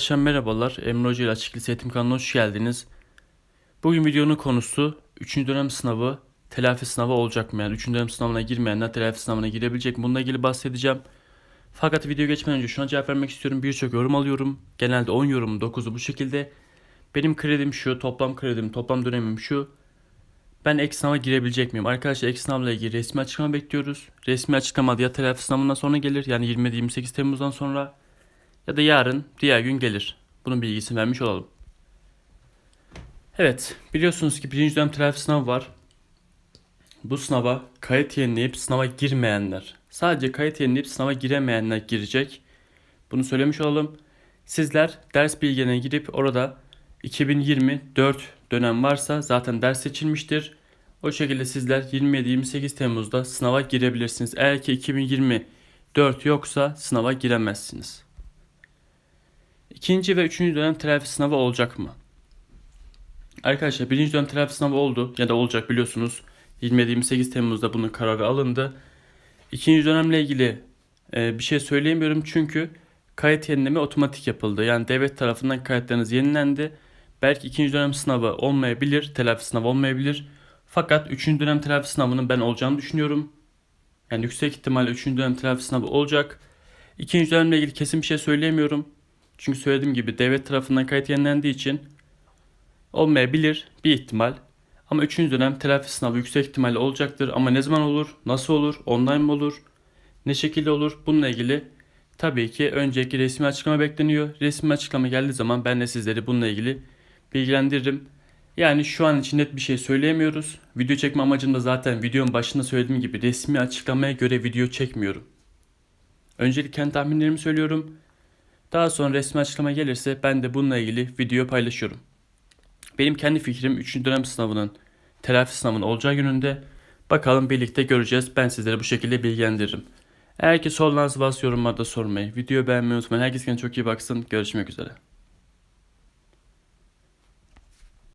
Arkadaşlar merhabalar. Emre Hoca ile Açık Lise Eğitim kanalına hoş geldiniz. Bugün videonun konusu 3. dönem sınavı telafi sınavı olacak mı? Yani 3. dönem sınavına girmeyenler telafi sınavına girebilecek mi? Bununla ilgili bahsedeceğim. Fakat video geçmeden önce şuna cevap vermek istiyorum. Birçok yorum alıyorum. Genelde 10 yorum 9'u bu şekilde. Benim kredim şu, toplam kredim, toplam dönemim şu. Ben ek sınava girebilecek miyim? Arkadaşlar ek sınavla ilgili resmi açıklama bekliyoruz. Resmi açıklama ya telafi sınavından sonra gelir. Yani 27-28 Temmuz'dan sonra ya da yarın diğer gün gelir. Bunun bilgisini vermiş olalım. Evet, biliyorsunuz ki birinci dönem telafi sınavı var. Bu sınava kayıt yenileyip sınava girmeyenler, sadece kayıt yenileyip sınava giremeyenler girecek. Bunu söylemiş olalım. Sizler ders bilgilerine girip orada 2024 dönem varsa zaten ders seçilmiştir. O şekilde sizler 27-28 Temmuz'da sınava girebilirsiniz. Eğer ki 2024 yoksa sınava giremezsiniz. İkinci ve üçüncü dönem telafi sınavı olacak mı? Arkadaşlar birinci dönem telafi sınavı oldu ya da olacak biliyorsunuz. 27-28 Temmuz'da bunun kararı alındı. İkinci dönemle ilgili e, bir şey söyleyemiyorum çünkü kayıt yenileme otomatik yapıldı. Yani devlet tarafından kayıtlarınız yenilendi. Belki ikinci dönem sınavı olmayabilir, telafi sınavı olmayabilir. Fakat üçüncü dönem telafi sınavının ben olacağını düşünüyorum. Yani yüksek ihtimalle üçüncü dönem telafi sınavı olacak. İkinci dönemle ilgili kesin bir şey söyleyemiyorum. Çünkü söylediğim gibi devlet tarafından kayıt yenilendiği için olmayabilir bir ihtimal. Ama 3. dönem telafi sınavı yüksek ihtimalle olacaktır. Ama ne zaman olur, nasıl olur, online mı olur, ne şekilde olur bununla ilgili tabii ki önceki resmi açıklama bekleniyor. Resmi açıklama geldiği zaman ben de sizleri bununla ilgili bilgilendiririm. Yani şu an için net bir şey söyleyemiyoruz. Video çekme amacım da zaten videonun başında söylediğim gibi resmi açıklamaya göre video çekmiyorum. Öncelik kendi tahminlerimi söylüyorum. Daha sonra resmi açıklama gelirse ben de bununla ilgili video paylaşıyorum. Benim kendi fikrim 3. dönem sınavının telafi sınavının olacağı yönünde. Bakalım birlikte göreceğiz. Ben sizlere bu şekilde bilgilendiririm. Eğer ki sorularınız varsa yorumlarda sormayı, videoyu beğenmeyi unutmayın. Herkes kendine çok iyi baksın. Görüşmek üzere.